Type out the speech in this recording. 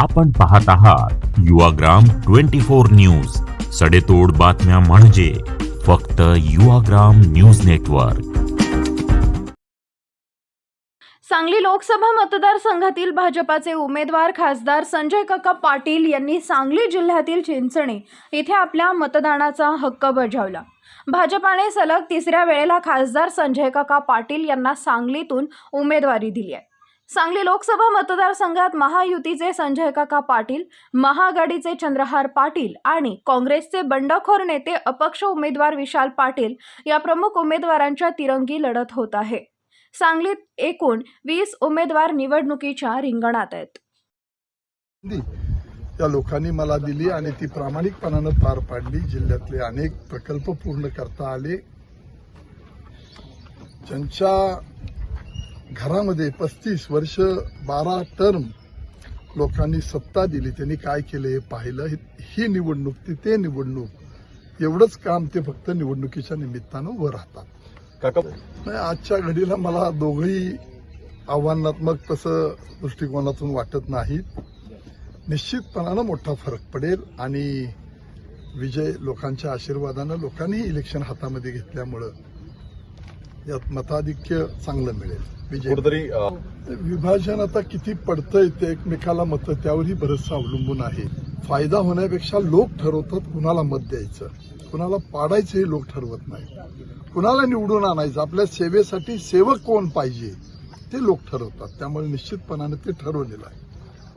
आपण पाहत आहात युवाग्राम ट्वेंटी फोर न्यूज. सडेतोड बातम्या म्हणजे फक्त युवाग्राम न्यूज नेटवर्क. सांगली लोकसभा मतदारसंघातील भाजपाचे उमेदवार खासदार संजय काका पाटील यांनी सांगली जिल्ह्यातील चिंचणी येथे आपल्या मतदानाचा हक्क बजावला. भाजपाने सलग तिसऱ्या वेळेला खासदार संजय काका पाटील यांना सांगलीतून उमेदवारी दिली आहे. सांगली लोकसभा मतदारसंघात महायुतीचे संजय काका पाटील महाआघाडीचे चंद्रहार पाटील आणि काँग्रेसचे बंडखोर नेते अपक्ष उमेदवार विशाल पाटील या प्रमुख उमेदवारांच्या तिरंगी लढत होत आहे. सांगलीत एकूण वीस उमेदवार निवडणुकीच्या रिंगणात आहेत. त्या लोकांनी मला दिली आणि ती प्रामाणिकपणानं पार पाडली. जिल्ह्यातले अनेक प्रकल्प पूर्ण करता आले. ज्यांच्या घरामध्ये पस्तीस वर्ष बारा टर्म लोकांनी सत्ता दिली. त्यांनी काय केलं? हे पाहिलं. ही- निवडणूक ती ते निवडणूक एवढंच काम ते फक्त निवडणुकीच्या निमित्तानं उभं राहतात. काका नाही, आजच्या घडीला मला दोघंही आव्हानात्मक तसं दृष्टिकोनातून वाटत नाहीत. निश्चितपणानं मोठा फरक पडेल आणि विजय लोकांच्या आशीर्वादानं लोकांनी इलेक्शन हातामध्ये घेतल्यामुळं यात मताधिक्य चांगलं मिळेल. कुठेतरी विभाजन आता किती पडतंय ते एकमेकाला मतं त्यावरही बरंचसं अवलंबून आहे. फायदा होण्यापेक्षा लोक ठरवतात कुणाला मत द्यायचं. कुणाला पाडायचं हे लोक ठरवत नाही. कुणाला निवडून आणायचं? आपल्या सेवेसाठी सेवक कोण पाहिजे? ते लोक ठरवतात. त्यामुळे निश्चितपणाने ते ठरवलेलं आहे.